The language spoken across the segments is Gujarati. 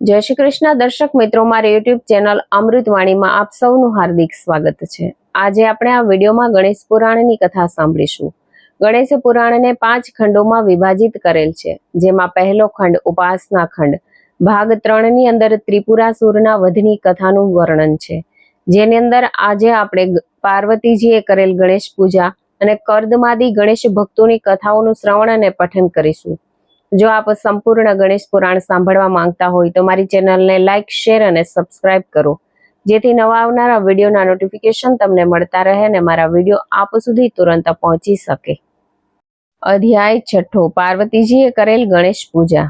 જય શ્રી કૃષ્ણ. દર્શક મિત્રો, મારી યુટ્યુબ ચેનલ અમૃતવાણીમાં આપ સૌનું હાર્દિક સ્વાગત છે. આજે આપણે આ વિડીયોમાં ગણેશ પુરાણની કથા સાંભળીશું. ગણેશ પુરાણને પાંચ ખંડોમાં વિભાજિત કરેલ છે. જેમાં પહેલો ખંડ ઉપાસના ખંડ, ભાગ ત્રણની અંદર ત્રિપુરાસુરના વધની કથાનું વર્ણન છે. જેની અંદર આજે આપણે પાર્વતીજીએ કરેલ ગણેશ પૂજા અને કર્દમાદી ગણેશ ભક્તોની કથાઓનું શ્રવણ અને પઠન કરીશું. જો આપ સંપૂર્ણ ગણેશ પુરાણ સાંભળવા માંગતા હોય તો મારી ચેનલને લાઇક શેર અને સબસ્ક્રાઇબ કરો. જેથી નવા આવનારા વિડીયોના નોટિફિકેશન તમને મળતા રહે અને મારા વીડિયો આપ સુધી તુરંત પહોંચી શકે. અધ્યાય છઠ્ઠો. પાર્વતીજીએ કરેલ ગણેશ પૂજા.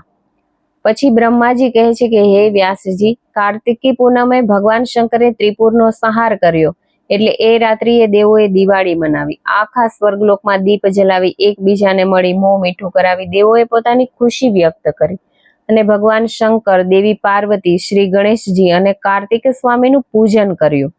પછી બ્રહ્માજી કહે છે કે, હે વ્યાસજી, કાર્તિકી પૂનમે ભગવાન શંકરે ત્રિપુરનો સંહાર કર્યો. એટલે એ રાત્રિએ દેવોએ દિવાળી મનાવી. આખા સ્વર્ગલોકમાં દીપ જલાવી એકબીજાને મળી મોં મીઠું કરાવી દેવોએ પોતાની ખુશી વ્યક્ત કરી. અને ભગવાન શંકર, દેવી પાર્વતી, શ્રી ગણેશજી અને કાર્તિક સ્વામીનું પૂજન કર્યું.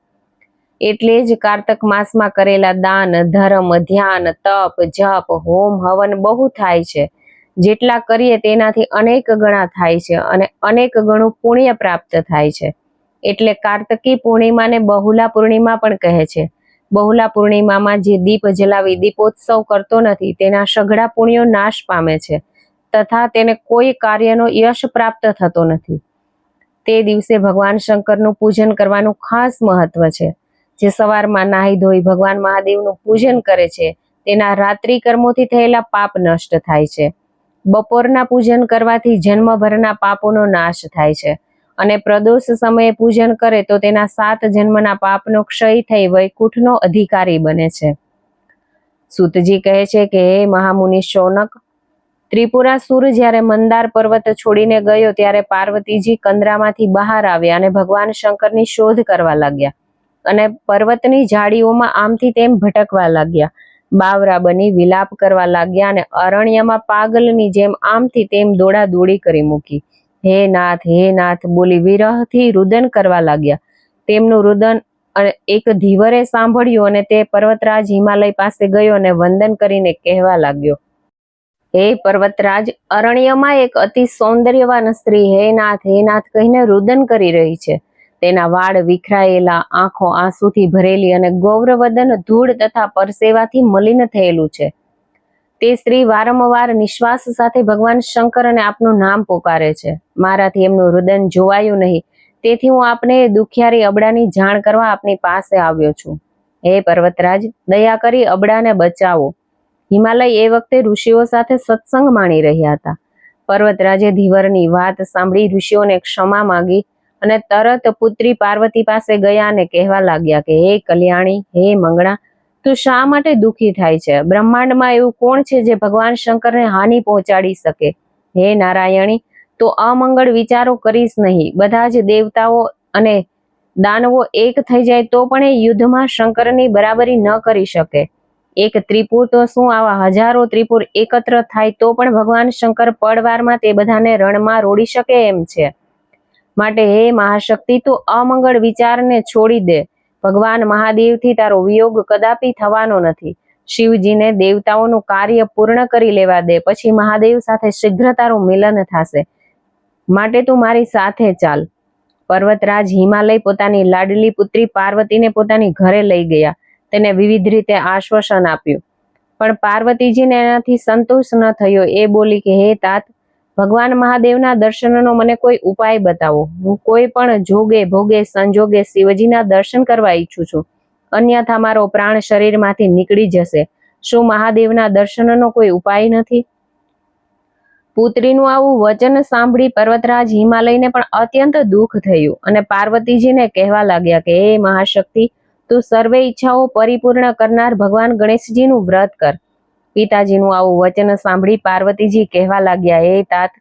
એટલે જ કારતક માસમાં કરેલા દાન, ધર્મ, ધ્યાન, તપ, જપ, હોમ, હવન બહુ થાય છે. જેટલા કરીએ તેનાથી અનેક ગણા થાય છે અને અનેક ગણું પુણ્ય પ્રાપ્ત થાય છે. એટલે કાર્તકી પૂર્ણિમાને બહુલા પૂર્ણિમા પણ કહે છે. બહુલા પૂર્ણિમામાં જે દીપ જલાવી દીપોત્સવ કરતો નથી, તેના સઘળા પુણ્યો નાશ પામે છે, તથા તેને કોઈ કાર્યનો યશ પ્રાપ્ત થતો નથી. તે દિવસે ભગવાન શંકરનું પૂજન કરવાનું ખાસ મહત્વ છે. જે સવારમાં નાહી ધોઈ ભગવાન મહાદેવનું પૂજન કરે છે, તેના રાત્રિ કર્મોથી થયેલા પાપ નષ્ટ થાય છે. બપોરના પૂજન કરવાથી જન્મભરના પાપોનો નાશ થાય છે. અને પ્રદોષ સમયે પૂજન કરે તો તેના સાત જન્મના પાપનો ક્ષય થઈ વૈકુંઠનો અધિકારી બને છે. સુતજી કહે છે કે, હે મહામુનિ શૌનક ત્રિપુરાસુર જ્યારે મંદાર પર્વત છોડીને ગયો ત્યારે પાર્વતીજી કંદરામાંથી બહાર આવ્યા અને ભગવાન શંકરની શોધ કરવા લાગ્યા અને પર્વતની ઝાડીઓમાં આમથી તેમ ભટકવા લાગ્યા. બાવરા બની વિલાપ કરવા લાગ્યા અને અરણ્યમાં પાગલની જેમ આમથી તેમ દોડા દોડી કરી મૂકી. હે નાથ હે નાથ, બોલી વિરહથી રુદન કરવા લાગ્યા. તેમનું રુદન એક ધીવરે સાંભળ્યું અને તે પર્વતરાજ હિમાલય પાસે ગયો અને વંદન કરીને કહેવા લાગ્યો, હે પર્વતરાજ, અરણ્યમાં એક અતિ સૌંદર્યવાન સ્ત્રી હે નાથ હે નાથ કહીને રુદન કરી રહી છે. તેના વાળ વિખરાયેલા, આંખો આંસુથી ભરેલી અને ગૌરવદન ધૂળ તથા પરસેવાથી મલિન થયેલું છે. તે સ્ત્રી વારંવાર નિશ્વાસ સાથે ભગવાન શંકર અને આપનું નામ પોકારે છે. મારાથી એમનું રુદન જોવાયું નહીં. તેથી હું આપને દુખિયારી અબડાની જાણ કરવા આપની પાસે આવ્યો છું. હે પર્વતરાજ, દયા કરી અબડાને બચાવો. હિમાલય એ વખતે ઋષિઓ સાથે સત્સંગ માણી રહ્યા હતા. પર્વતરાજે ધીવરની વાત સાંભળી ઋષિઓને ક્ષમા માંગી અને તરત પુત્રી પાર્વતી પાસે ગયા અને કહેવા લાગ્યા કે, હે કલ્યાણી, હે મંગળા તું શા માટે દુઃખી થાય છે? બ્રહ્માંડમાં એવું કોણ છે જે ભગવાન શંકરને હાનિ પહોંચાડી શકે? હે નારાયણી, તો અમંગળ વિચારો કરીશ નહીં. બધા જ દેવતાઓ અને દાનવો એક થઈ જાય તો પણ એ યુદ્ધમાં શંકરની બરાબરી ન કરી શકે. એક ત્રિપુર તો શું? આવા હજારો ત્રિપુર એકત્ર થાય તો પણ ભગવાન શંકર પડવારમાં તે બધાને રણમાં રોડી શકે એમ છે. માટે હે મહાશક્તિ, તું અમંગળ વિચારને છોડી દે. ભગવાન મહાદેવથી તારો વિયોગ કદાપી થવાનો નથી. શિવજીને દેવતાઓનું કાર્ય પૂર્ણ કરી લેવા દે, પછી મહાદેવ સાથે શીઘ્ર તારું મિલન થશે. માટે તું મારી સાથે ચાલ. પર્વતરાજ હિમાલય પોતાની લાડલી પુત્રી પાર્વતીને પોતાની ઘરે લઈ ગયા. તેને વિવિધ રીતે આશ્વાસન આપ્યું. પણ પાર્વતીજીને એનાથી સંતોષ ન થયો. એ બોલી કે, હે તાત ભગવાન મહાદેવના દર્શનનો મને કોઈ ઉપાય બતાવો? હું કોઈ પણ જોગે, ભોગે, સંજોગે શિવજીના દર્શન કરવા ઈચ્છું છું. અન્યથા મારો પ્રાણ શરીરમાંથી નીકળી જશે. શું મહાદેવના દર્શનનો કોઈ ઉપાય નથી? પુત્રીનું આવું વચન સાંભળી પર્વતરાજ હિમાલયને પણ અત્યંત દુઃખ થયું અને પાર્વતીજીને કહેવા લાગ્યા કે, હે મહાશક્તિ, તું સર્વે ઈચ્છાઓ પરિપૂર્ણ કરનાર ભગવાન ગણેશજીનું વ્રત કર. પિતાજીનું આવું વચન સાંભળી પાર્વતીજી કહેવા લાગ્યા, હે તાત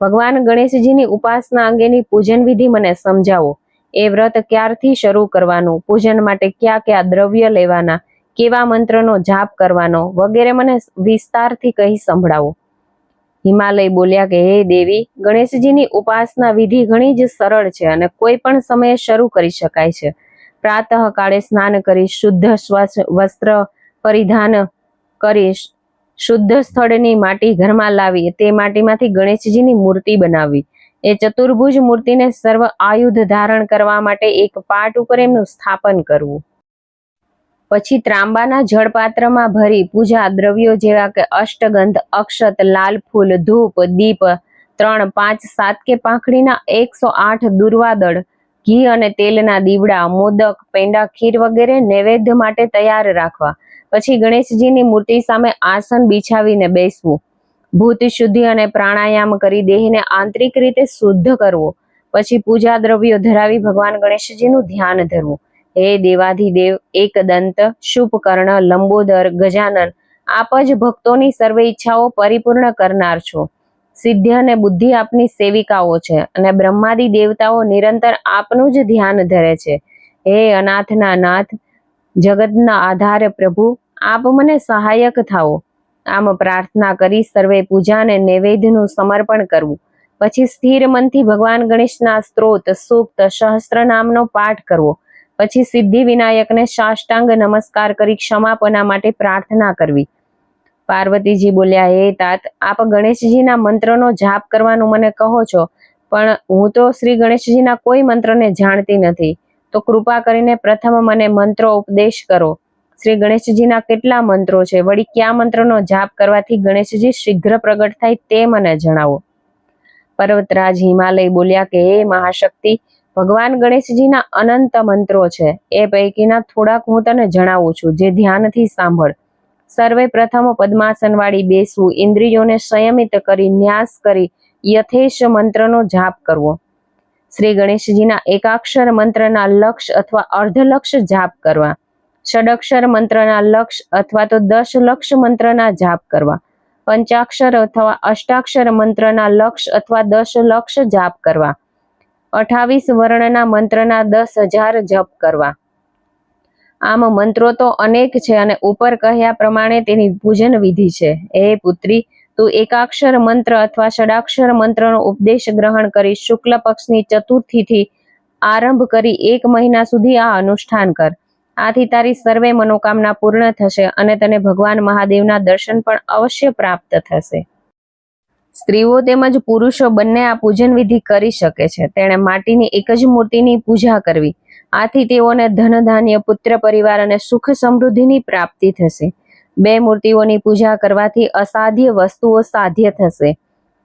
ભગવાન ગણેશજીની ઉપાસના અંગેની પૂજન વિધિ મને સમજાવો. એ વ્રત ક્યારથી શરૂ કરવાનું? પૂજન માટે કયા કયા દ્રવ્ય લેવાના? કેવા મંત્રનો જાપ કરવાનો? વગેરે મને વિસ્તારથી કહી સંભળાવો. હિમાલય બોલ્યા કે, હે દેવી, ગણેશજીની ઉપાસના વિધિ ઘણી જ સરળ છે અને કોઈ પણ સમયે શરૂ કરી શકાય છે. પ્રાતઃ કાળે સ્નાન કરી, શુદ્ધ વસ્ત્ર પરિધાન કરી શુદ્ધ સ્થળની માટી ઘરમાં લાવી તે માટીમાંથી ગણેશજીની મૂર્તિ બનાવવી એ ચતુર્ભુજ મૂર્તિને સર્વ આયુધ ધારણ કરવા માટે એક પાટ ઉપર એમનું સ્થાપન કરવું. પછી ત્રાંબાના જળપાત્રમાં ભરી પૂજા દ્રવ્યો જેવા કે અષ્ટગંધ, અક્ષત, લાલ ફૂલ, ધૂપ, દીપ, ત્રણ, પાંચ, સાત કે પાંખડીના એકસો આઠ દુર્વાદળ, ઘી અને તેલના દીવડા, મોદક, પેંડા, ખીર વગેરે નૈવેદ્ય માટે તૈયાર રાખવા. પછી ગણેશજીની મૂર્તિ સામે આસન બિછાવીને બેસવું. ભૂત શુદ્ધિ અને પ્રાણાયામ કરી દેહને આંતરિક રીતે શુદ્ધ કરવો. પછી પૂજા દ્રવ્યો ધરાવી ભગવાન ગણેશજીનું ધ્યાન ધરવું. હે દેવાધિદેવ, એકદંત, શુભકર્ણ, લંબોદર, ગજાનન, આપ જ ભક્તોની સર્વે ઈચ્છાઓ પરિપૂર્ણ કરનાર છો. સિદ્ધિ અને બુદ્ધિ આપની સેવિકાઓ છે અને બ્રહ્માદિ દેવતાઓ નિરંતર આપનું જ ધ્યાન ધરે છે. હે અનાથના નાથ જગતના આધારે પ્રભુ, આપ મને સહાયક થાઓ. આમ પ્રાર્થના કરી સર્વે પૂજા અને નૈવેદ્યનું સમર્પણ કરવું. પછી સ્થિર મનથી ભગવાન ગણેશના સ્ત્રોત, સૂક્ત સહસ્ત્ર નામનો પાઠ કરવો. પછી સિદ્ધિ વિનાયકને સાષ્ટાંગ નમસ્કાર કરી ક્ષમાપના માટે પ્રાર્થના કરવી. પાર્વતીજી બોલ્યા, હે તાત, આપ ગણેશજીના મંત્રનો જાપ કરવાનું મને કહો છો, પણ હું તો શ્રી ગણેશજીના કોઈ મંત્રને જાણતી નથી. તો કૃપા કરીને પ્રથમ મને મંત્રો ઉપદેશ કરો. શ્રી ગણેશજીના કેટલા મંત્રો છે? વળી કયા મંત્રનો જાપ કરવાથી ગણેશજી શીઘ્ર પ્રગટ થાય તે મને જણાવો. પર્વતરાજ હિમાલય બોલ્યા કે, હે મહાશક્તિ, ભગવાન ગણેશજીના અનંત મંત્રો છે. એ પૈકીના થોડાક હું તને જણાવું છું, જે ધ્યાનથી સાંભળ. સર્વે પ્રથમ પદ્માસન વાળી બેસવું, ઇન્દ્રિયોને સંયમિત કરી, ન્યાસ કરી યથેશ મંત્રનો જાપ કરવો. શ્રી ગણેશજીના એકાક્ષર મંત્રના લક્ષ અથવા અર્ધલક્ષ જાપ કરવા, ષડક્ષર મંત્રના લક્ષ અથવા તો દશ લક્ષ મંત્રના જાપ કરવા, પંચાક્ષર અથવા અષ્ટાક્ષર મંત્રના લક્ષ અથવા દશ લક્ષ જાપ કરવા, અઠાવીસ વર્ણના મંત્રના દસ હજાર જપ કરવા. આમ મંત્રો તો અનેક છે અને ઉપર કહ્યા પ્રમાણે તેની પૂજન વિધિ છે. એ પુત્રી તું એકાક્ષર મંત્ર અથવા ષડાક્ષર મંત્રનો ઉપદેશ ગ્રહણ કરી શુક્લ પક્ષની ચતુર્થીથી આરંભ કરી એક મહિના સુધી આ અનુષ્ઠાન કર. આથી તારી સર્વે મનોકામના પૂર્ણ થશે અને તને ભગવાન મહાદેવના દર્શન પણ અવશ્ય પ્રાપ્ત થશે. સ્ત્રીઓ તેમજ પુરુષો બંને આ પૂજન વિધિ કરી શકે છે. તેણે માટીની એક જ મૂર્તિની પૂજા કરવી. આથી તેઓને ધન ધાન્ય પુત્ર પરિવાર અને સુખ સમૃદ્ધિની પ્રાપ્તિ થશે. બે મૂર્તિઓની પૂજા કરવાથી અસાધ્ય વસ્તુઓ સાધ્ય થશે.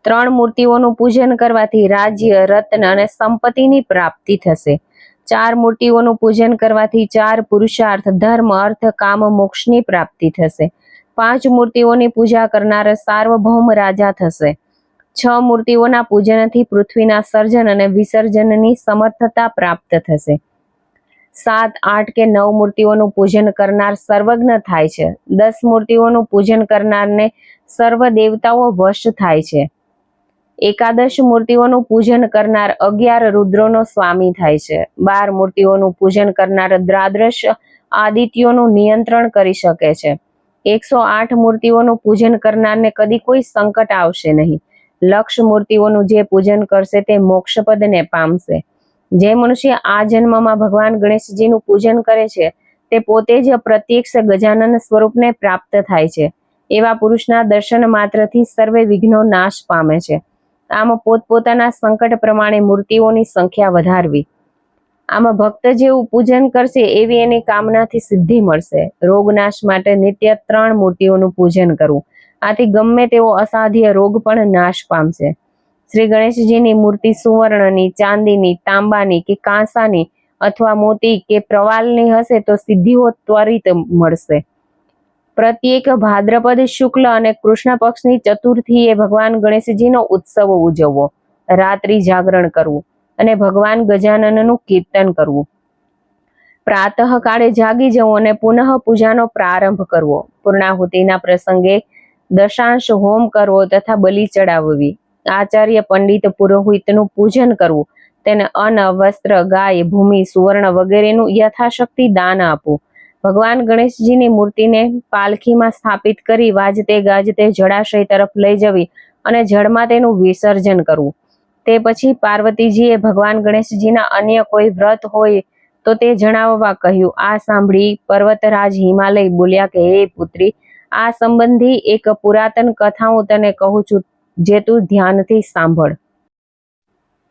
ત્રણ મૂર્તિઓનું પૂજન કરવાથી રાજ્ય, રત્ન અને સંપત્તિની પ્રાપ્તિ થશે. ચાર મૂર્તિઓનું પૂજન કરવાથી ચાર પુરુષાર્થ, ધર્મ, અર્થ, કામ, મોક્ષની પ્રાપ્તિ થશે. પાંચ મૂર્તિઓની પૂજા કરનાર સાર્વભૌમ રાજા થશે. છ મૂર્તિઓના પૂજનથી પૃથ્વીના સર્જન અને વિસર્જનની સમર્થતા પ્રાપ્ત થશે. સાત, આઠ કે નવ મૂર્તિઓનું પૂજન કરનાર સર્વજ્ઞ થાય છે. દસ મૂર્તિઓનું પૂજન કરનારને સર્વ દેવતાઓ વશ થાય છે. એકાદશ મૂર્તિઓનું પૂજન કરનાર અગિયાર રુદ્રોનો સ્વામી થાય છે. બાર મૂર્તિઓનું પૂજન કરનાર દ્રાદ્રશ આદિત્યોનું નિયંત્રણ કરી શકે છે. એકસો આઠ મૂર્તિઓનું પૂજન કરનારને કદી કોઈ સંકટ આવશે નહીં. લક્ષ મૂર્તિઓનું જે પૂજન કરશે તે મોક્ષપદને પામશે. જે મનુષ્ય આ જન્મમાં ભગવાન ગણેશજીનું પૂજન કરે છે, તે પોતે જ પ્રત્યક્ષ ગજાનન સ્વરૂપને પ્રાપ્ત થાય છે. એવા પુરુષના દર્શન માત્રથી સર્વે વિઘ્નો નાશ પામે છે. આમ પોતપોતાના સંકટ પ્રમાણે મૂર્તિઓની સંખ્યા વધારવી. આમાં ભક્ત જેવું પૂજન કરશે એવી એની કામનાથી સિદ્ધિ મળશે. રોગનાશ માટે નિત્ય ત્રણ મૂર્તિઓનું પૂજન કરવું. આથી ગમે તેવો અસાધ્ય રોગ પણ નાશ પામશે. શ્રી ગણેશજીની મૂર્તિ સુવર્ણની, ચાંદીની, તાંબાની કે કાંસાની અથવા મોતી કે પ્રવાલની હશે તો સિદ્ધિઓ ત્વરિત મળશે. પ્રત્યેક ભાદ્રપદ શુક્લ અને કૃષ્ણ પક્ષની ચતુર્થી એ ભગવાન ગણેશજીનો ઉત્સવ ઉજવવો. રાત્રિ જાગરણ કરવું અને ભગવાન ગજાનનનું કીર્તન કરવું. પ્રાતઃ કાળે જાગી જવું અને પુનઃ પૂજાનો પ્રારંભ કરવો. પૂર્ણાહુતિના પ્રસંગે દશાંશ હોમ કરવો તથા બલિ ચડાવવી. આચાર્ય પંડિત પુરોહિતનું પૂજન કરવું. તેને અન્ન, વસ્ત્ર, ગાય, ભૂમિ, સુવર્ણ વગેરેનું યથાશક્તિ દાન આપવું. ભગવાન ગણેશજીની મૂર્તિને પાલખીમાં સ્થાપિત કરી વાજતે ગાજતે જળાશય તરફ લઈ જવી અને જળમાં તેનું વિસર્જન કરવું. તે પછી પાર્વતીજીએ ભગવાન ગણેશજીના અન્ય કોઈ વ્રત હોય તો તે જણાવવા કહ્યું, આ સાંભળી પર્વતરાજ હિમાલય બોલ્યા કે, હે પુત્રી, આ સંબંધી એક પુરાતન કથા હું તને કહું છું. જે તું ધ્યાનથી સાંભળ.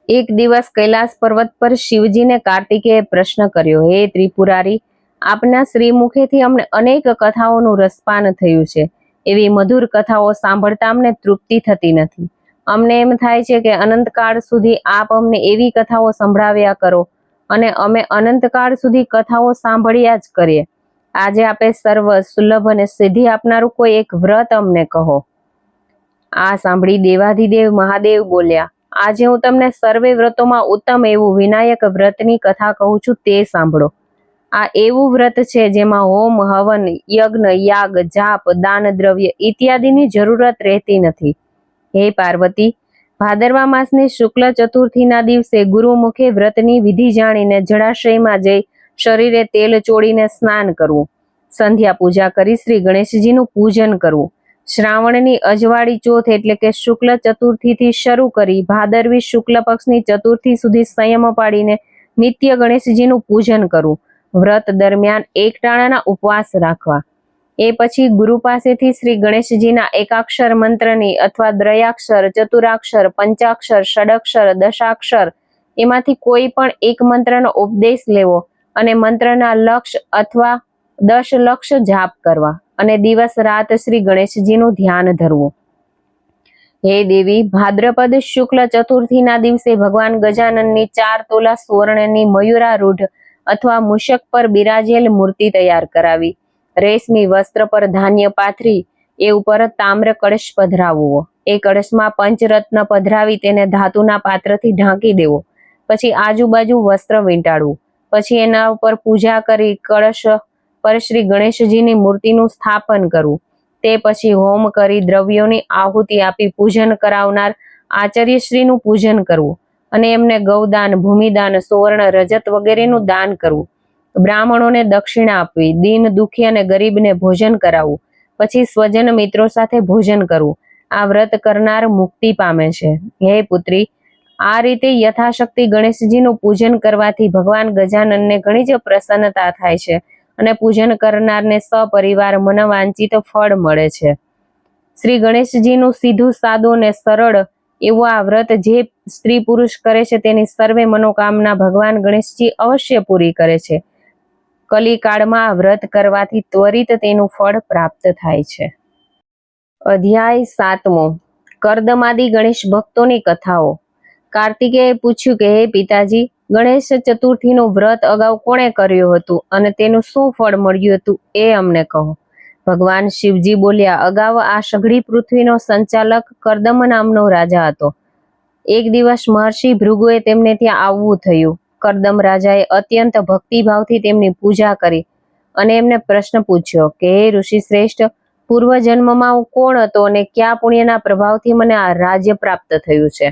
એક દિવસ કૈલાસ પર્વત પર શિવજીને કાર્તિકેય પ્રશ્ન કર્યો, હે ત્રિપુરારી, આપના શ્રીમુખેથી અમને અનેક કથાઓનું રસપાન થયું છે. એવી મધુર કથાઓ સાંભળતા અમને તૃપ્તિ થતી નથી. અમને એમ થાય છે કે અનંતકાળ સુધી આપ અમને એવી કથાઓ સંભળાવ્યા કરો અને અમે અનંતકાળ સુધી કથાઓ સાંભળ્યા જ કરીએ. આજે આપે સર્વ સુલભ અને સિદ્ધિ આપનારું કોઈ એક વ્રત અમને કહો. આ સાંભળી દેવાધિદેવ મહાદેવ બોલ્યા, આજે હું તમને સર્વે વ્રતોમાં ઉત્તમ એવું વિનાયક વ્રતની કથા કહું છું તે સાંભળો. આ એવું વ્રત છે જેમાં હોમ, હવન, યજ્ઞ, યાગ, જાપ, દાન, દ્રવ્ય ઇત્યાદિની જરૂરત રહેતી નથી. હે પાર્વતી, ભાદરવા માસની શુક્લ ચતુર્થીના દિવસે ગુરુમુખે વ્રતની વિધિ જાણીને જળાશયમાં જઈ શરીરે તેલ ચોળીને સ્નાન કરવું. સંધ્યા પૂજા કરી શ્રી ગણેશજીનું પૂજન કરવું. શ્રાવણની અજવાળી ચોથ એટલે કે શુક્લ ચતુર્થીથી શરૂ કરી ભાદરવી શુક્લ પક્ષની ચતુર્થી સુધી સંયમ પાડીને નિત્ય ગણેશજીનું પૂજન કરવું. વ્રત દરમિયાન એકટાણાના ઉપવાસ રાખવા. એ પછી ગુરુ પાસેથી શ્રી ગણેશજીના એકાક્ષર મંત્રની અથવા દ્રયાક્ષર, ચતુરાક્ષર, પંચાક્ષર, ષડક્ષર, દશાક્ષર એમાંથી કોઈ પણ એક મંત્રનો ઉપદેશ લેવો અને મંત્રના લક્ષ અથવા દશ લક્ષ જાપ કરવા. અને દિવસ રાત શ્રી ગણેશજીનું ધ્યાન ધરવું. હે દેવી, ભાદ્રપદ શુક્લ ચતુર્થીના દિવસે ભગવાન ગજાનનની ચાર તોલા સુવર્ણની મયુરારૂઢ અથવા મુશક પર બિરાજેલ મૂર્તિ તૈયાર કરાવી. રેશમી વસ્ત્ર પર ધાન્ય પાથરી, એ ઉપર તામ્ર કળશ પધરાવવો. એ કળશમાં પંચરત્ન પધરાવી તેને ધાતુના પાત્રથી ઢાંકી દેવો. પછી આજુબાજુ વસ્ત્ર વીંટાળવું. પછી એના ઉપર પૂજા કરી કળશ પર શ્રી ગણેશજીની મૂર્તિનું સ્થાપન કરવું. તે પછી હોમ કરી દ્રવ્યોની આહુતિ આપી પૂજન કરાવનાર આચાર્યશ્રીનું પૂજન કરવું અને એમને ગૌદાન, ભૂમિદાન, સુવર્ણ, રજત વગેરેનું દાન કરવું. બ્રાહ્મણોને દક્ષિણા આપવી, દીન દુખી અને ગરીબને ભોજન કરાવવું, પછી સ્વજન મિત્રો સાથે ભોજન કરવું. આ વ્રત કરનાર મુક્તિ પામે છે. હે પુત્રી, આ રીતે યથાશક્તિ ગણેશજીનું પૂજન કરવાથી ભગવાન ગજાનનને ઘણી જ પ્રસન્નતા થાય છે. અને પૂજન કરનારને સપરિવાર મનવાંચિત ફળ મળે છે. શ્રી ગણેશજીનું સીધું સાદું અને સરળ એવું આ વ્રત જે સ્ત્રી પુરુષ કરે છે તેની સર્વે મનોકામના ભગવાન ગણેશજી અવશ્ય પૂરી કરે છે. કલિકાળમાં આ વ્રત કરવાથી ત્વરિત તેનું ફળ પ્રાપ્ત થાય છે. અધ્યાય સાતમો. કર્દમાદી ગણેશ ભક્તોની કથાઓ. કાર્તિકેય પૂછ્યું કે, હે પિતાજી, ગણેશ ચતુર્થીનું વ્રત અગાઉ કોણે કર્યું હતું અને તેનું શું ફળ મળ્યું હતું એ અમને કહો. ભગવાન શિવજી બોલ્યા, અગાઉ આ સઘળી પૃથ્વીનો સંચાલક કરદમ નામનો રાજા હતો. એક દિવસ મહર્ષિ ભૃગુએ તેમને ત્યાં આવવું થયું. કરદમ રાજાએ અત્યંત ભક્તિભાવથી તેમની પૂજા કરી અને એમને પ્રશ્ન પૂછ્યો કે, હે ઋષિ શ્રેષ્ઠ, પૂર્વજન્મમાં હું કોણ હતો અને કયા પુણ્યના પ્રભાવથી મને આ રાજ્ય પ્રાપ્ત થયું છે?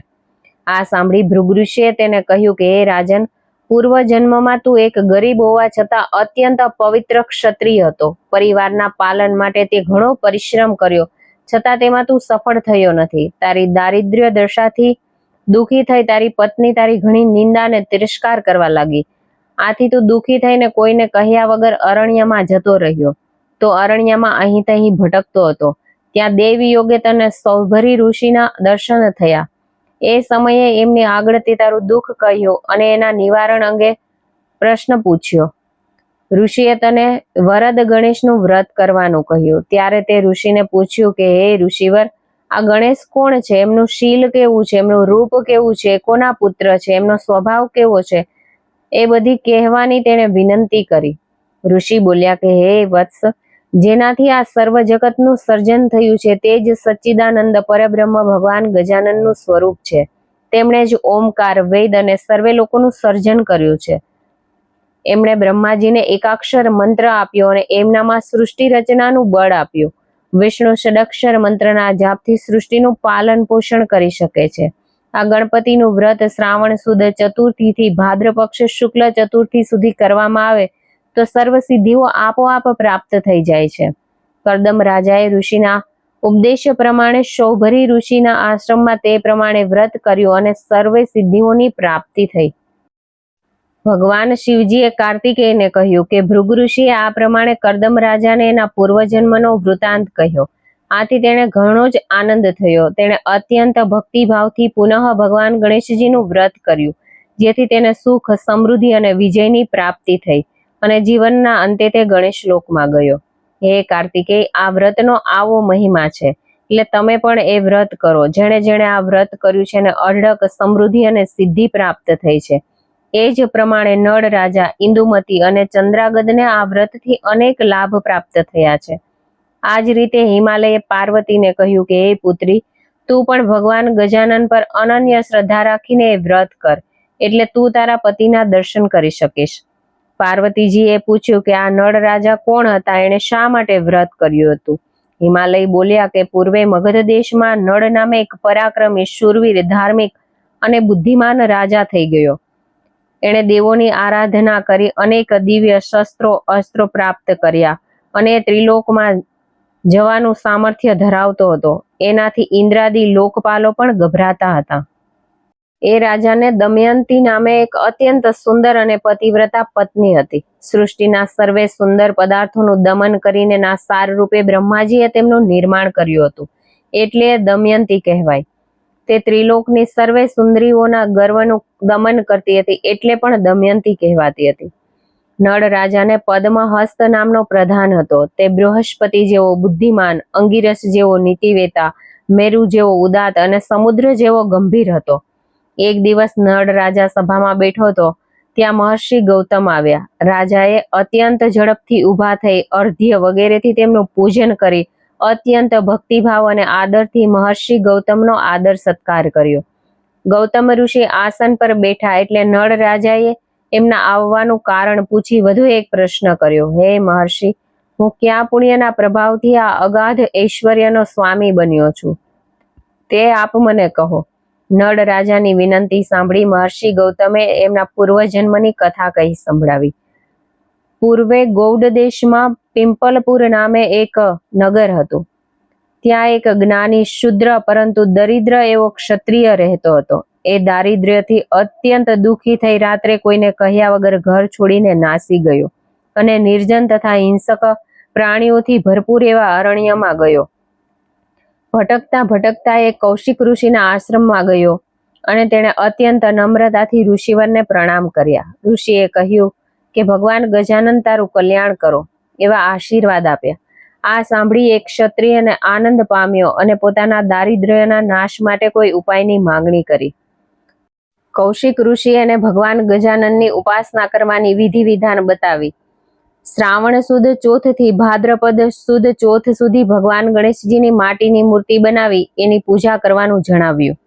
આ સાંભળી ભૃગૃષિએ તેને કહ્યું કે, હે રાજન પૂર્વ જન્મમાં તું એક ગરીબ હોવા છતાં અત્યંત પવિત્ર ક્ષત્રિય હતો. પરિવારના પાલન માટે તે ઘણો પરિશ્રમ કર્યો. છતાં તેમાં તું સફળ થયો નથી. તારી દારિદ્ર્ય દશાથી દુઃખી થઈ તારી પત્ની તારી ઘણી નિંદા અને તિરસ્કાર કરવા લાગી. આથી તું દુઃખી થઈને કોઈને કહ્યા વગર અરણ્યમાં જતો રહ્યો. તો અરણ્યમાં અહીં તહીં ભટકતો હતો. ત્યાં દેવી યોગે તને સૌભરી ઋષિના દર્શન થયા. એ સમયે એમને આગળ તારું દુઃખ કહ્યું અને એના નિવારણ અંગે પ્રશ્ન પૂછ્યો. ઋષિએ તને વરદ ગણેશનું વ્રત કરવાનું કહ્યું. ત્યારે તે ઋષિને પૂછ્યું કે, હે ઋષિવર, આ ગણેશ કોણ છે? એમનું શીલ કેવું છે? એમનું રૂપ કેવું છે? કોના પુત્ર છે? એમનો સ્વભાવ કેવો છે? એ બધી કહેવાની તેણે વિનંતી કરી. ઋષિ બોલ્યા કે, હે વત્સ જેનાથી આ સર્વ જગતનું સર્જન થયું છે તે જ સચ્ચિદાનંદ પરબ્રહ્મ ભગવાન ગજાનનનું સ્વરૂપ છે. તેમણે જ ઓમકાર, વેદ અને સર્વે લોકોનું સર્જન કર્યું છે. એમણે બ્રહ્માજીને એકાક્ષર મંત્ર આપ્યો અને એમનામાં સૃષ્ટિ રચનાનું બળ આપ્યું. વિષ્ણુ ષડક્ષર મંત્રના જાપથી સૃષ્ટિનું પાલન પોષણ કરી શકે છે. આ ગણપતિનું વ્રત શ્રાવણ સુદ ચતુર્થીથી ભાદ્રપક્ષ શુક્લ ચતુર્થી સુધી કરવામાં આવે તો સર્વ સિદ્ધિઓ આપોઆપ પ્રાપ્ત થઈ જાય છે. કરદમ રાજાએ ઋષિના ઉપદેશ પ્રમાણે શૌભરી ઋષિના આશ્રમમાં તે પ્રમાણે વ્રત કર્યું અને સર્વે સિદ્ધિઓની પ્રાપ્તિ થઈ. ભગવાન શિવજીએ કાર્તિકેયને કહ્યું કે, ભૃગુ ઋષિએ આ પ્રમાણે કરદમ રાજાને એના પૂર્વજન્મનો વૃતાંત કહ્યો. આથી તેણે ઘણો જ આનંદ થયો. તેણે અત્યંત ભક્તિભાવથી પુનઃ ભગવાન ગણેશજીનું વ્રત કર્યું, જેથી તેને સુખ, સમૃદ્ધિ અને વિજયની પ્રાપ્તિ થઈ. અને જીવનના અંતે તે ગણેશ લોકમાં ગયો. હે કાર્તિકેય આ વ્રતનો આવો મહિમા છે. એટલે તમે પણ એ વ્રત કરો. જેણે જેણે આ વ્રત કર્યું છે ને અઢળક સમૃદ્ધિ અને સિદ્ધિ પ્રાપ્ત થઈ છે. એ જ પ્રમાણે નળ રાજા ઇન્દુમતી અને ચંદ્રાગદને આ વ્રતથી અનેક લાભ પ્રાપ્ત થયા છે. આ જ રીતે હિમાલયે પાર્વતીને કહ્યું કે, હે પુત્રી, તું પણ ભગવાન ગજાનન પર અનન્ય શ્રદ્ધા રાખીને એ વ્રત કર. એટલે તું તારા પતિના દર્શન કરી શકીશ. પાર્વતીજીએ પૂછ્યું કે આ નળ રાજા કોણ હતા? એણે શા માટે વ્રત કર્યું હતું? હિમાલય બોલ્યા કે પૂર્વે મગધ દેશમાં નળ નામે એક પરાક્રમી, શૂરવીર, ધાર્મિક અને બુદ્ધિમાન રાજા થઈ ગયો. એણે દેવોની આરાધના કરી અનેક દિવ્ય શસ્ત્રો, અસ્ત્રો પ્રાપ્ત કર્યા અને ત્રિલોકમાં જવાનું સામર્થ્ય ધરાવતો હતો. એનાથી ઇન્દ્રાદી લોકપાલો પણ ગભરાતા હતા. એ રાજાને દમયંતી નામે એક અત્યંત સુંદર અને પતિવ્રતા પત્ની હતી. સૃષ્ટિના સર્વે સુંદર પદાર્થોનું દમન કરીને ના સાર રૂપે બ્રહ્માજીએ તેમનું નિર્માણ કર્યું હતું. એટલે દમયંતી કહેવાય. તે ત્રિલોકની સર્વે સુંદરીઓના ગર્વનું દમન કરતી હતી એટલે પણ દમયંતી કહેવાતી હતી. નળ રાજાને પદ્મહસ્ત નામનો પ્રધાન હતો. તે બૃહસ્પતિ જેવો બુદ્ધિમાન, અંગીરસ જેવો નીતિવેતા, મેરુ જેવો ઉદાત અને સમુદ્ર જેવો ગંભીર હતો. એક દિવસ નળ રાજા સભામાં બેઠો હતો. ત્યાં મહર્ષિ ગૌતમ આવ્યા. રાજાએ અત્યંત ઝડપથી ઊભા થઈ અર્ધ્ય વગેરેથી તેમનું પૂજન કરી અત્યંત ભક્તિભાવ અને આદરથી મહર્ષિ ગૌતમનો આદર સત્કાર કર્યો. ગૌતમ ઋષિ આસન પર બેઠા એટલે નળ રાજાએ એમના આવવાનું કારણ પૂછી વધુ એક પ્રશ્ન કર્યો. હે મહર્ષિ, હું ક્યાં પુણ્યના પ્રભાવથી આ અગાધ ઐશ્વર્યનો સ્વામી બન્યો છું? તે આપ મને કહો. નળ રાજાની વિનંતી સાંભળી મહર્ષિ ગૌતમે એમના પૂર્વજન્મની કથા કહી સંભળાવી. પૂર્વે ગૌડ દેશમાં પિંપલપુર નામે એક નગર હતું. ત્યાં એક જ્ઞાની શુદ્ર પરંતુ દરિદ્ર એવો ક્ષત્રિય રહેતો હતો. એ દારિદ્ર્યથી અત્યંત દુઃખી થઈ રાત્રે કોઈને કહ્યા વગર ઘર છોડીને નાસી ગયો અને નિર્જન તથા હિંસક પ્રાણીઓથી ભરપૂર એવા અરણ્યમાં ગયો. ભટકતા ભટકતા એ કૌશિક ઋષિના આશ્રમમાં ગયો અને તેણે અત્યંત નમ્રતાથી ઋષિવરને પ્રણામ કર્યા. ઋષિએ કહ્યું કે, ભગવાન ગજાનન તારું કલ્યાણ કરો. એવા આશીર્વાદ આપ્યા. આ સાંભળી એક ક્ષત્રિયને આનંદ પામ્યો અને પોતાના દારિદ્ર્યના નાશ માટે કોઈ ઉપાયની માંગણી કરી. કૌશિક ઋષિ અને ભગવાન ગજાનનની ઉપાસના કરવાની વિધિ વિધાન બતાવી. શ્રાવણ સુદ ચોથથી ભાદ્રપદ સુદ ચોથ સુધી ભગવાન ગણેશજીની માટીની મૂર્તિ બનાવી એની પૂજા કરવાનું જણાવ્યું.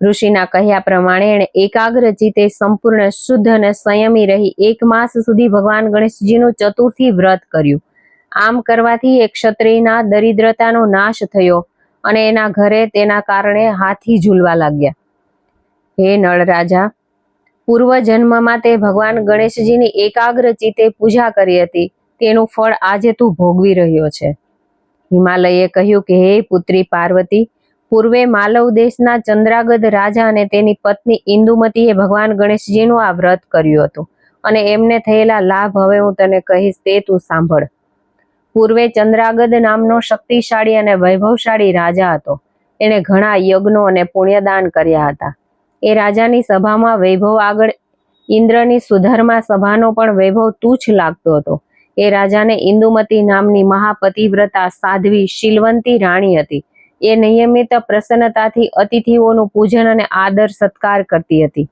ઋષિના કહ્યા પ્રમાણે એણે એકાગ્ર ચિત્તે સંપૂર્ણ શુદ્ધ અને સંયમી રહી એક માસ સુધી ભગવાન ગણેશજીનું ચતુર્થી વ્રત કર્યું. આમ કરવાથી એક ક્ષત્રિયના દરિદ્રતાનો નાશ થયો અને એના ઘરે તેના કારણે હાથી ઝૂલવા લાગ્યા. હે નળ રાજા પૂર્વ જન્મમાં તે ભગવાન ગણેશજીની એકાગ્ર ચિત્તે પૂજા કરી હતી. તેનું ફળ આજે તું ભોગવી રહ્યો છે. હિમાલયે કહ્યું કે, હે પુત્રી પાર્વતી, પૂર્વે માલવ દેશના ચંદ્રાગદ રાજા અને તેની પત્ની ઇન્દુમતીએ ભગવાન ગણેશજીનું આ વ્રત કર્યું હતું અને એમને થયેલા લાભ હવે હું તને કહીશ, તે તું સાંભળ. પૂર્વે ચંદ્રાગદ નામનો શક્તિશાળી અને વૈભવશાળી રાજા હતો. એણે ઘણા યજ્ઞો અને પુણ્યદાન કર્યા હતા. એ રાજાની સભામાં વૈભવ આગળ ઇન્દ્રની સુધર્મા સભાનો પણ વૈભવ તુચ્છ લાગતો હતો. એ રાજાને ઇન્દુમતી નામની મહાપતિવ્રતા સાધ્વી શીલવંતી રાણી હતી. એ નિયમિત પ્રસન્નતાથી અતિથિઓનું પૂજન અને આદર સત્કાર કરતી હતી.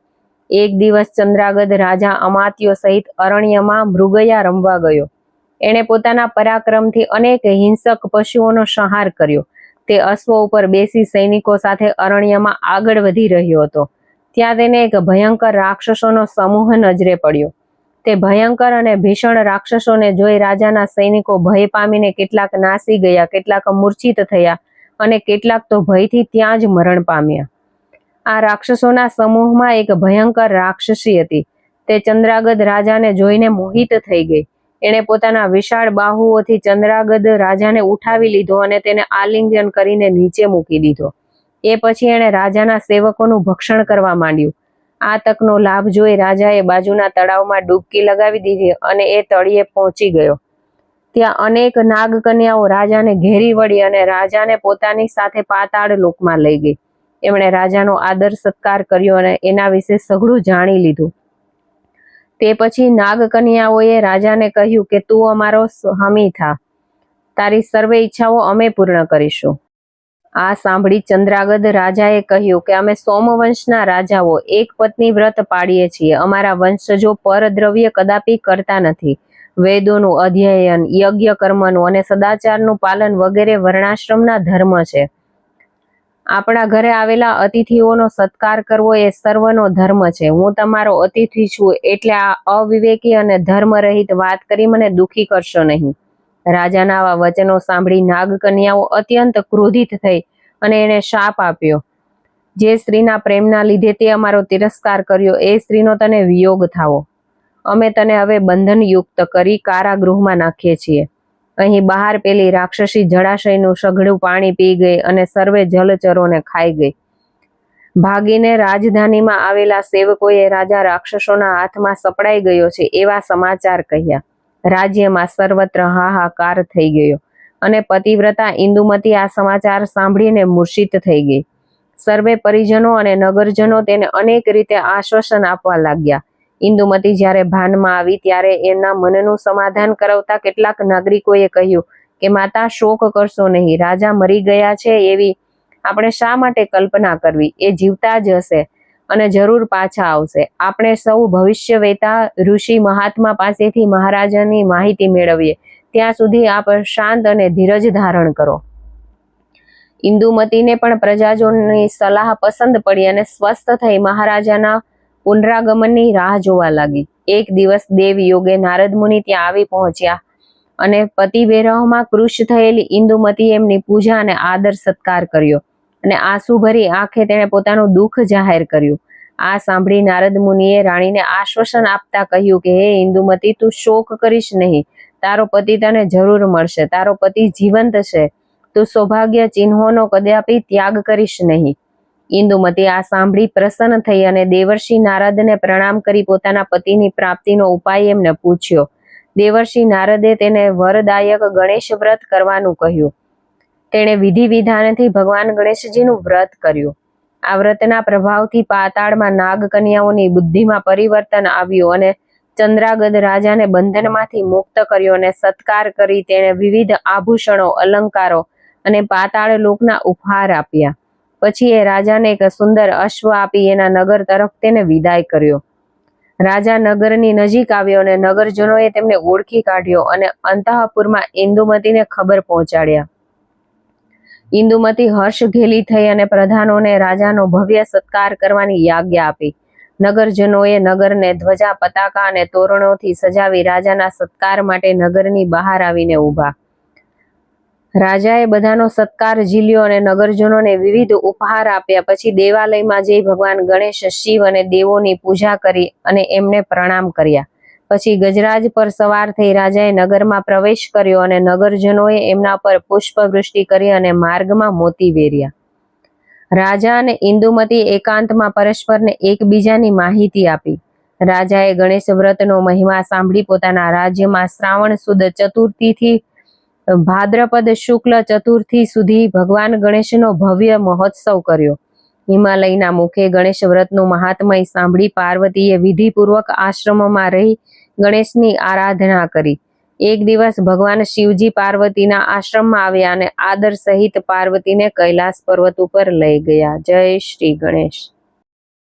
એક દિવસ ચંદ્રાગદ રાજા અમાત્યો સહિત અરણ્યમાં મૃગયા રમવા ગયો. એણે પોતાના પરાક્રમથી અનેક હિંસક પશુઓનો સંહાર કર્યો. તે અશ્વ ઉપર બેસી સૈનિકો સાથે અરણ્યમાં આગળ વધી રહ્યો હતો. ત્યાં તેને એક ભયંકર રાક્ષસોનો સમૂહ નજરે પડ્યો. તે ભયંકર અને ભીષણ રાક્ષસોને જોઈ રાજાના સૈનિકો ભય પામીને કેટલાક નાસી ગયા, કેટલાક મૂર્છિત થયા અને કેટલાક તો ભયથી ત્યાં જ મરણ પામ્યા. આ રાક્ષસોના સમૂહમાં એક ભયંકર રાક્ષસી હતી. તે ચંદ્રાગદ રાજાને જોઈને મોહિત થઈ ગઈ. એણે પોતાના વિશાળ બાહુઓથી ચંદ્રાગદ રાજાને ઉઠાવી લીધો અને તેને આલિંગન કરીને નીચે મૂકી દીધો. એ પછી એણે રાજાના સેવકોનું ભક્ષણ કરવા માંડ્યું. આ તકનો લાભ જોઈ રાજાએ બાજુના તળાવમાં ડૂબકી લગાવી દીધી અને એ તળિયે પહોંચી ગયો. ત્યાં અનેક નાગકન્યાઓ રાજાને ઘેરી વળી અને રાજાને પોતાની સાથે પાતાળ લોકમાં લઈ ગઈ. એમણે રાજાનો આદર સત્કાર કર્યો અને એના વિશે સઘળું જાણી લીધું. તે પછી નાગકન્યાઓએ રાજાને કહ્યું કે તું અમારો હમી થા. તારી સર્વે ઈચ્છાઓ અમે પૂર્ણ કરીશું. આ સાંભળી ચંદ્રાગદ રાજાએ કહ્યું કે અમે સોમવંશના રાજાઓ, એક પત્ની વ્રત પાડીએ છીએ. અમારા વંશજો પરદ્રવ્ય કદાપી કરતા નથી. વેદોનું અધ્યયન, યજ્ઞ કર્મનું અને સદાચારનું પાલન વગેરે વર્ણાશ્રમના ધર્મ છે. આપણા ઘરે આવેલા અતિથિઓનો સત્કાર કરવો એ સર્વનો ધર્મ છે. હું તમારો અતિથિ છું એટલે આ અવિવેકી અને ધર્મરહિત વાત કરી મને દુખી કરશો નહીં. રાજાના આવા વચનો સાંભળી નાગકન્યાઓ અત્યંત ક્રોધિત થઈ અને એને શાપ આપ્યો. જે સ્ત્રીના પ્રેમના લીધે તે અમારો તિરસ્કાર કર્યો, એ સ્ત્રીનો તને વિયોગ થાવો. અમે તને હવે બંધનયુક્ત કરી કારાગૃહમાં નાખીએ છીએ. અહીં બહાર પેલી રાક્ષસી જળાશયનું સઘળું પાણી પી ગઈ અને સર્વે જલચરોને ખાઈ ગઈ. ભાગીને રાજધાનીમાં આવેલા સેવકોએ રાજા રાક્ષસોના હાથમાં સપડાઈ ગયો છે એવા સમાચાર કહ્યા. રાજ્યમાં સર્વત્ર હાહાકાર થઈ ગયો અને પતિવ્રતા ઇન્દુમતી આ સમાચાર સાંભળીને મૂર્છિત થઈ ગઈ. સર્વે પરિજનો અને નગરજનો તેને અનેક રીતે આશ્વાસન આપવા લાગ્યા. ઇન્દુમતી જ્યારે ભાનમાં આવી ત્યારે એમના મનનું સમાધાન કરાવતા કેટલાક નાગરિકોએ કહ્યું કે, માતા, શોક કરશો નહીં. રાજા મરી ગયા છે એવી આપણે શા માટે કલ્પના કરવી? એ જીવતા જ હશે અને જરૂર પાછા આવશે. આપણે સૌ ભવિષ્ય વેતા ઋષિ મહાત્મા પાસેથી મહારાજાની માહિતી મેળવીએ. ત્યાં સુધી આપ શાંત અને ધીરજ ધારણ કરો. ઇન્દુમતીને પણ પ્રજાજોની સલાહ પસંદ પડી અને સ્વસ્થ થઈ મહારાજાના પુનરાગમનની રાહ જોવા લાગી. એક દિવસ દેવ યોગે નારદ મુનિ ત્યાં આવી પહોંચ્યા અને પતિ વિરહમાં કૃશ થયેલી ઇન્દુમતી એમની પૂજા અને આદર સત્કાર કર્યો અને આંસુભરી આંખે તેણે પોતાનું દુઃખ જાહેર કર્યું. આ સાંભળી નારદ મુનિએ રાણીને આશ્વાસન આપતા કહ્યું કે, હે ઇન્દુમતી, તું શોક કરીશ નહીં. તારો પતિ તને જરૂર મળશે. તારો પતિ જીવંત છે. તું સૌભાગ્ય ચિહ્નોનો કદાપી ત્યાગ કરીશ નહીં. ઇન્દુમતી આ સાંભળી પ્રસન્ન થઈ અને દેવર્ષિ નારદને પ્રણામ કરી પોતાના પતિની પ્રાપ્તિનો ઉપાય એમને પૂછ્યો. દેવર્ષિ નારદે તેને વરદાયક ગણેશ વ્રત કરવાનું કહ્યું. તેણે વિધિ વિધાનથી ભગવાન ગણેશજીનું વ્રત કર્યું. આ વ્રતના પ્રભાવથી પાતાળમાં નાગકન્યાઓની બુદ્ધિમાં પરિવર્તન આવ્યું અને ચંદ્રાગદ રાજાને બંધનમાંથી મુક્ત કર્યો અને સત્કાર કરી તેણે વિવિધ આભૂષણો, અલંકારો અને પાતાળ લોકના ઉપહાર આપ્યા. પછી એ રાજાને એક સુંદર અશ્વ આપી એના નગર તરફ તેને વિદાય કર્યો. રાજા નગરની નજીક આવ્યો અને નગરજનોએ તેમને ઓળખી કાઢ્યો અને અંતઃપુરમાં ઇન્દુમતીને ખબર પહોંચાડ્યા. ઇન્દુમતી હર્ષ ઘેલી થઈ અને પ્રધાનોને રાજાનો ભવ્ય સત્કાર કરવાની આજ્ઞા આપી. નગરજનોએ નગરને ધ્વજા, પતાકા અને તોરણોથી સજાવી રાજાના સત્કાર માટે નગરની બહાર આવીને ઊભા. રાજાએ બધાનો સત્કાર ઝીલ્યો અને નગરજનોને વિવિધ ઉપહાર આપ્યા. પછી દેવાલયમાં જઈ ભગવાન ગણેશ, શિવ અને દેવોની પૂજા કરી અને એમને પ્રણામ કર્યા. પછી ગજરાજ પર સવાર થઈ રાજાએ નગરમાં પ્રવેશ કર્યો અને નગરજનોએ એમના પર પુષ્પવૃષ્ટિ કરી અને માર્ગમાં મોતી વેર્યા. રાજા અને ઇન્દુમતી એકાંતમાં પરસ્પરને એકબીજાની માહિતી આપી. રાજાએ ગણેશ વ્રતનો મહિમા સાંભળી પોતાના રાજ્યમાં શ્રાવણ સુદ ચતુર્થીથી ભાદ્રપદ શુક્લ ચતુર્થી સુધી ભગવાન ગણેશનો ભવ્ય મહોત્સવ કર્યો. હિમાલયના મુખે ગણેશ વ્રતનું મહાત્મય સાંભળી પાર્વતીએ વિધિપૂર્વક આશ્રમમાં રહી ગણેશની આરાધના કરી. એક દિવસ ભગવાન શિવજી પાર્વતીના આશ્રમમાં આવ્યા અને આદર સહિત પાર્વતીને કૈલાસ પર્વત ઉપર લઈ ગયા. જય શ્રી ગણેશ.